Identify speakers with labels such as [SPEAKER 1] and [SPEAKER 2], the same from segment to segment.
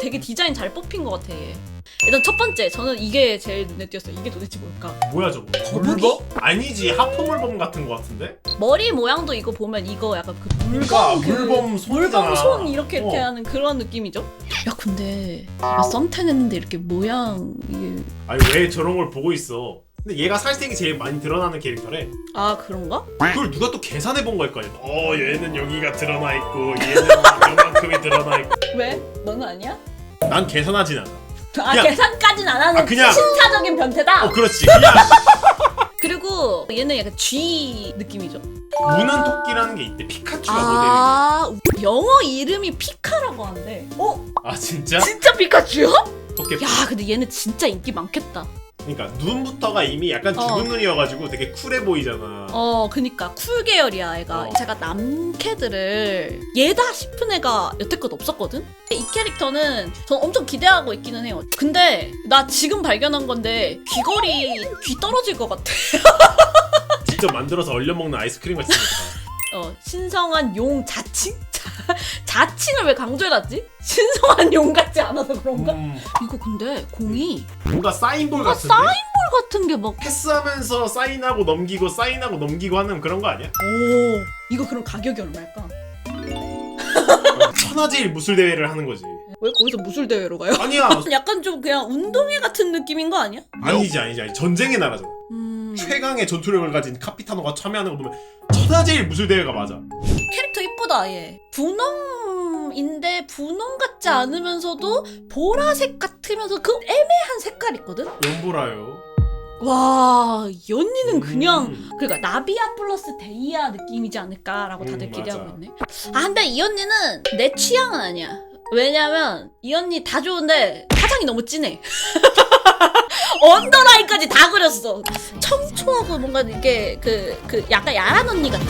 [SPEAKER 1] 되게 디자인 잘 뽑힌 것 같아 얘. 일단 첫 번째 저는 이게 제일 눈에 띄었어요 이게 도대체 뭘까
[SPEAKER 2] 뭐야 저거?
[SPEAKER 1] 거북이?
[SPEAKER 2] 물범? 아니지 하프물범 같은 거 같은데?
[SPEAKER 1] 머리 모양도 이거 보면 이거 약간 그 물범
[SPEAKER 2] 그러니까
[SPEAKER 1] 그
[SPEAKER 2] 물범 손이잖아.
[SPEAKER 1] 물범 손 이렇게 이렇게
[SPEAKER 2] 어.
[SPEAKER 1] 하는 그런 느낌이죠 야 근데 얘가 썸텐 했는데 이렇게 모양 이게
[SPEAKER 2] 아니 왜 저런 걸 보고 있어? 근데 얘가 살색이 제일 많이 드러나는 캐릭터래.
[SPEAKER 1] 아 그런가?
[SPEAKER 2] 그걸 누가 또 계산해 본 걸거 아니야? 어 얘는 여기가 드러나 있고 얘는 요만큼이 드러나 있고.
[SPEAKER 1] 왜? 너는 아니야?
[SPEAKER 2] 난 계산하진 않아.
[SPEAKER 1] 아
[SPEAKER 2] 그냥-
[SPEAKER 1] 계산까진 안 하는
[SPEAKER 2] 아, 그냥-
[SPEAKER 1] 신사적인 변태다.
[SPEAKER 2] 어 그렇지. 그냥
[SPEAKER 1] 그리고 얘는 약간 G 느낌이죠.
[SPEAKER 2] 무는 토끼라는 게 있대. 피카츄가
[SPEAKER 1] 아 영어 이름이 피카라고 하는데. 어?
[SPEAKER 2] 모델이. 아 진짜?
[SPEAKER 1] 진짜 피카츄야?
[SPEAKER 2] 토끼.
[SPEAKER 1] 야 근데 얘는 진짜 인기 많겠다.
[SPEAKER 2] 그러니까 눈부터가 이미 약간 죽은
[SPEAKER 1] 어.
[SPEAKER 2] 눈이어가지고 되게 쿨해 보이잖아.
[SPEAKER 1] 어 그니까 쿨 계열이야 애가.
[SPEAKER 2] 어.
[SPEAKER 1] 제가 남캐들을 얘다 싶은 애가 여태껏 없었거든. 이 캐릭터는 전 엄청 기대하고 있기는 해요. 근데 나 지금 발견한 건데 귀걸이 귀 떨어질 것 같아.
[SPEAKER 2] 직접 만들어서 얼려 먹는 아이스크림 같으니까.
[SPEAKER 1] 어, 신성한 용 자칭? 자, 자칭을 왜 강조해놨지? 신성한 용 같지 않아서 그런가?
[SPEAKER 2] 음,
[SPEAKER 1] 이거 근데 공이
[SPEAKER 2] 뭔가 사인볼
[SPEAKER 1] 뭔가
[SPEAKER 2] 같은데?
[SPEAKER 1] 사인볼 같은 게 막.
[SPEAKER 2] 패스하면서 사인하고 넘기고 사인하고 넘기고 하는 그런 거 아니야?
[SPEAKER 1] 오, 이거 그럼 가격이 얼마일까?
[SPEAKER 2] 천하제일 무술 대회를 하는 거지.
[SPEAKER 1] 왜 거기서 무술 대회로 가요?
[SPEAKER 2] 아니야.
[SPEAKER 1] 약간 좀 그냥 운동회 같은 느낌인 거 아니야?
[SPEAKER 2] 아니지 아니지 아니 전쟁의 나라잖아.
[SPEAKER 1] 음,
[SPEAKER 2] 최강의 전투력을 가진 카피타노가 참여하는 거 보면 천하제일 무술 대회가 맞아.
[SPEAKER 1] 캐릭터 이쁘다 얘. 분홍인데 분홍 같지 않으면서도 보라색 같으면서 그 애매한 색깔 있거든?
[SPEAKER 2] 연보라요.
[SPEAKER 1] 와, 이 언니는 그냥
[SPEAKER 2] 음.
[SPEAKER 1] 그러니까 나비아 플러스 데이아 느낌이지 않을까라고 다들
[SPEAKER 2] 음,
[SPEAKER 1] 기대하고
[SPEAKER 2] 맞아.
[SPEAKER 1] 있네. 아 근데 이 언니는 내 취향은 아니야. 왜냐면 이 언니 다 좋은데 화장이 너무 진해. 언더라인까지 다 그렸어. 청초하고 뭔가 이게 그, 그 약간 야한 언니 같아.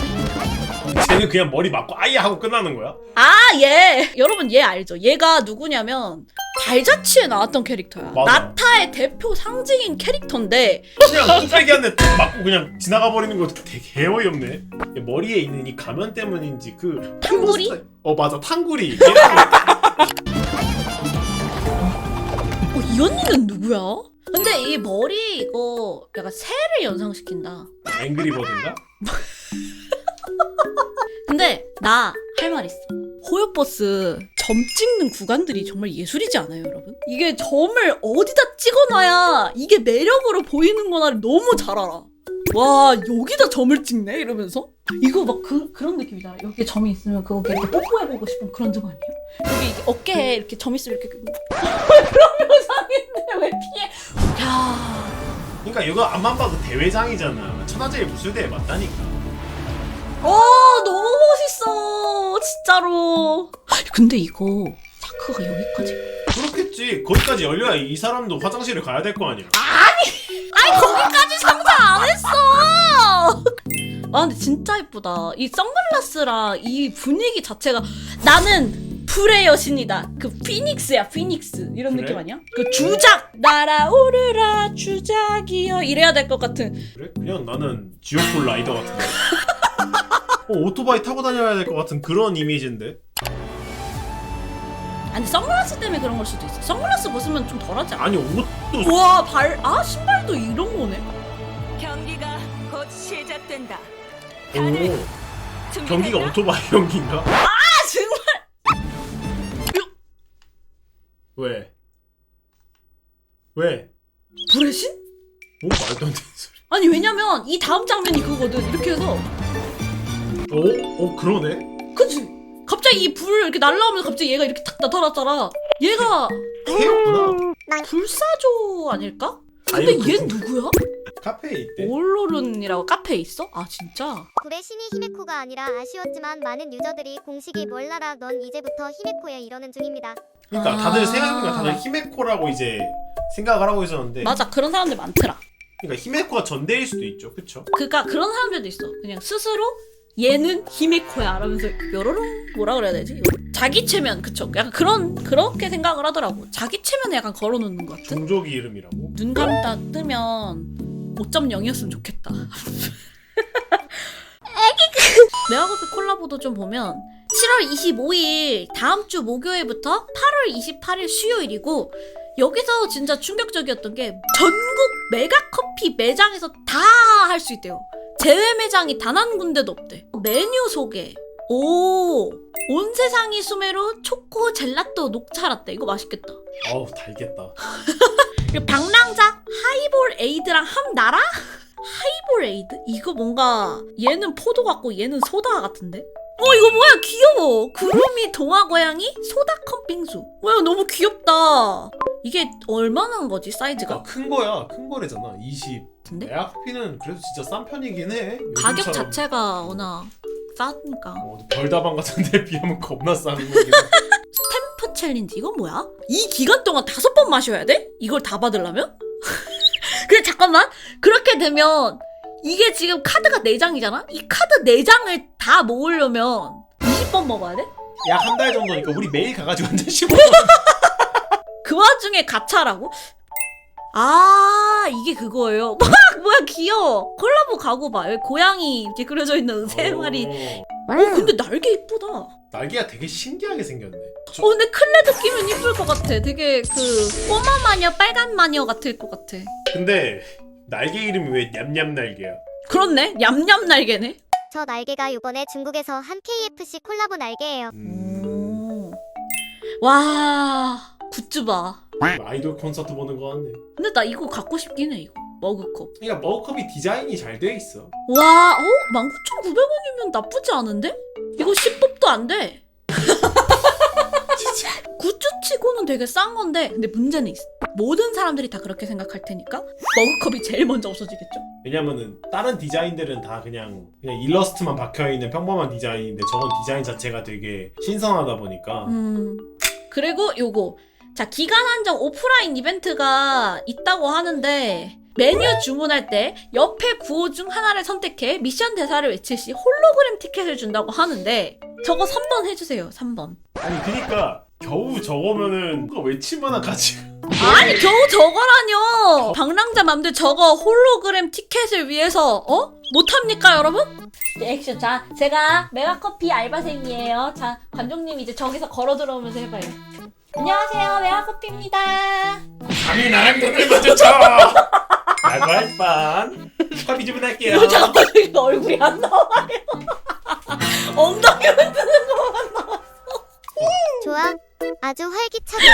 [SPEAKER 2] 쟤는 그냥 머리 맞고 아예 하고 끝나는 거야?
[SPEAKER 1] 아, 얘! 여러분 얘 알죠? 얘가 누구냐면 발자취에 나왔던 캐릭터야.
[SPEAKER 2] 맞아.
[SPEAKER 1] 나타의 대표 상징인 캐릭터인데
[SPEAKER 2] 그냥 한대 딱 맞고 그냥 지나가 버리는 거 되게 어이없네. 머리에 있는 이 가면 때문인지 그
[SPEAKER 1] 탕구리?
[SPEAKER 2] 스타일- 어 맞아 탕구리.
[SPEAKER 1] 어, 이 언니는 누구야? 근데 이 머리 이거 약간 새를 연상시킨다.
[SPEAKER 2] 앵그리버드인가?
[SPEAKER 1] 근데 나 할 말 있어. 호요버스 점 찍는 구간들이 정말 예술이지 않아요, 여러분? 이게 점을 어디다 찍어놔야 이게 매력으로 보이는 거나를 너무 잘 알아. 와 여기다 점을 찍네 이러면서 이거 막 그, 그런 느낌이잖아 여기 점이 있으면 그거 이렇게 뽀뽀해보고 싶은 그런 점 아니에요? 여기 이렇게 어깨에 이렇게 점 있으면 이렇게 그런 묘상인데 왜 피해 야
[SPEAKER 2] 그러니까 이거 앞만 봐도 대회장이잖아. 천하제일 무술 대회 맞다니까.
[SPEAKER 1] 어 너무 멋있어 진짜로 근데 이거 사크가 여기까지
[SPEAKER 2] 그렇겠지. 거기까지 열려야 이 사람도 화장실을 가야 될 거 아니야.
[SPEAKER 1] 아니 아 근데 진짜 예쁘다 이 선글라스랑 이 분위기 자체가 나는 불의 여신이다 그 피닉스야 피닉스 이런
[SPEAKER 2] 그래?
[SPEAKER 1] 느낌 아니야? 그 주작 날아오르라 주작이여 이래야 될 것 같은
[SPEAKER 2] 그래? 그냥 나는 지옥불 라이더 같은데. 어, 오토바이 타고 다녀야 될 것 같은 그런 이미지인데.
[SPEAKER 1] 아니 선글라스 때문에 그런 걸 수도 있어 선글라스 벗으면 좀 덜하지 않아?
[SPEAKER 2] 아니 옷도
[SPEAKER 1] 우와 발, 아 신발도 이런 거네
[SPEAKER 3] 경기가 곧 시작된다.
[SPEAKER 2] 오, 경기가
[SPEAKER 3] 준비됐나?
[SPEAKER 2] 오토바이 경기인가?
[SPEAKER 1] 아 정말
[SPEAKER 2] 왜? 왜?
[SPEAKER 1] 불의 신?
[SPEAKER 2] 뭔 말도 안 되는 소리.
[SPEAKER 1] 아니 왜냐면 이 다음 장면이 그거거든 이렇게 해서
[SPEAKER 2] 어? 어 그러네?
[SPEAKER 1] 그치 갑자기 이 불 이렇게 날라오면서 갑자기 얘가 이렇게 탁 나타났잖아 얘가
[SPEAKER 2] 태였구나.
[SPEAKER 1] 불사조 아닐까? 근데
[SPEAKER 2] 아니,
[SPEAKER 1] 얘
[SPEAKER 2] 그-
[SPEAKER 1] 누구야?
[SPEAKER 2] 카페에 있대.
[SPEAKER 1] 올로룬이라고 카페에 있어? 아 진짜?
[SPEAKER 4] 불의 신이 히메코가 아니라 아쉬웠지만 많은 유저들이 공식이 몰라라 넌 이제부터 히메코야 이러는 중입니다.
[SPEAKER 2] 그러니까
[SPEAKER 1] 아.
[SPEAKER 2] 다들 생각해보니까 다들 히메코라고 이제 생각을 하고 있었는데
[SPEAKER 1] 맞아 그런 사람들 많더라
[SPEAKER 2] 그러니까 히메코가 전대일 수도 있죠 그쵸?
[SPEAKER 1] 그니까 그런 사람들도 있어 그냥 스스로 얘는 히메코야 라면서 여러롱 뭐라 그래야 되지? 자기 체면 그쵸 약간 그런 그렇게 생각을 하더라고 자기 체면에 약간 걸어놓는 것 같은
[SPEAKER 2] 종족이 이름이라고?
[SPEAKER 1] 눈 감다 뜨면 5.0이었으면 좋겠다. 애기 그 메가고비 콜라보도 좀 보면 7월 25일 다음 주 목요일부터 8월 28일 수요일이고 여기서 진짜 충격적이었던 게 전국 메가커피 매장에서 다 할 수 있대요. 제외 매장이 단 한 군데도 없대. 메뉴 소개. 오, 온 세상이 수메로 초코 젤라또 녹차 라떼 이거 맛있겠다.
[SPEAKER 2] 어우 달겠다.
[SPEAKER 1] 그리고 방랑자 하이볼 에이드랑 함 나라? 하이볼 에이드? 이거 뭔가 얘는 포도 같고 얘는 소다 같은데? 어 이거 뭐야 귀여워 구름이 동화 고양이 소다 컵빙수 뭐야 너무 귀엽다 이게 얼마나 한 거지 사이즈가?
[SPEAKER 2] 아, 큰 거야. 큰 거래잖아. 20.
[SPEAKER 1] 같은데?
[SPEAKER 2] 에아커피는 그래도 진짜 싼 편이긴 해.
[SPEAKER 1] 가격
[SPEAKER 2] 요즘처럼.
[SPEAKER 1] 자체가 워낙 싸니까
[SPEAKER 2] 어, 별다방 같은 데 비하면 겁나 싼 거긴 해.
[SPEAKER 1] 템프 챌린지 이건 뭐야? 이 기간 동안 다섯 번 마셔야 돼? 이걸 다 받으려면? 근데 잠깐만 그렇게 되면 이게 지금 카드가 4장이잖아? 이 카드 4장을 다 모으려면 20번 먹어야 돼?
[SPEAKER 2] 약 한 달 정도니까 우리 매일 가가지고 한 잔씩 먹어.
[SPEAKER 1] 그 와중에 가차라고? 아 이게 그거예요 막 뭐야 귀여워 콜라보 가고 봐 여기 고양이 이렇게 그려져 있는 세 마리 어 근데 날개 이쁘다 어
[SPEAKER 2] 날개가 되게 신기하게 생겼네. 저-
[SPEAKER 1] 근데 클레드 끼면 이쁠 것 같아 되게 그 꼬마 마녀 빨간 마녀 같을 것 같아
[SPEAKER 2] 근데 날개 이름이 왜 냠냠 날개야?
[SPEAKER 1] 그렇네 얌얌 날개네
[SPEAKER 4] 저 날개가 요번에 중국에서 한 KFC 콜라보 날개예요.
[SPEAKER 2] 음,
[SPEAKER 1] 와 굿즈 봐
[SPEAKER 2] 아이돌 콘서트 보는 거 같네.
[SPEAKER 1] 근데 나 이거 갖고 싶긴 해 이거 머그컵
[SPEAKER 2] 그러니까 머그컵이 디자인이 잘 돼 있어.
[SPEAKER 1] 와 어? 19,900원이면 나쁘지 않은데? 이거 10법도 안돼
[SPEAKER 2] 진짜.
[SPEAKER 1] 굿즈 치고는 되게 싼 건데 근데 문제는 있어 모든 사람들이 다 그렇게 생각할 테니까 머그컵이 제일 먼저 없어지겠죠?
[SPEAKER 2] 왜냐면은 다른 디자인들은 다 그냥 그냥 일러스트만 박혀 있는 평범한 디자인인데 저건 디자인 자체가 되게 신선하다 보니까
[SPEAKER 1] 음. 그리고 요거. 자, 기간 한정 오프라인 이벤트가 있다고 하는데 메뉴 주문할 때 옆에 구호 중 하나를 선택해 미션 대사를 외칠 시 홀로그램 티켓을 준다고 하는데 저거 3번 해주세요. 3번.
[SPEAKER 2] 아니 그니까 겨우 저거면은 그거 외칠만한 가치가
[SPEAKER 1] 아니 겨우 저거라뇨. 방랑자 맘들 저거 홀로그램 티켓을 위해서 어? 못합니까 여러분? 네, 액션. 자, 제가 메가커피 알바생이에요. 자, 관종님 이제 저기서 걸어 들어오면서 해봐요. 안녕하세요, 메가커피입니다.
[SPEAKER 2] 감히 나랑 눈을 마주쳐 알바할반 커피 주문할게요
[SPEAKER 1] 여자가 저기 얼굴이 안 나와요. 엉덩이를 드는 거.
[SPEAKER 4] 좋아. 아주 활기차군.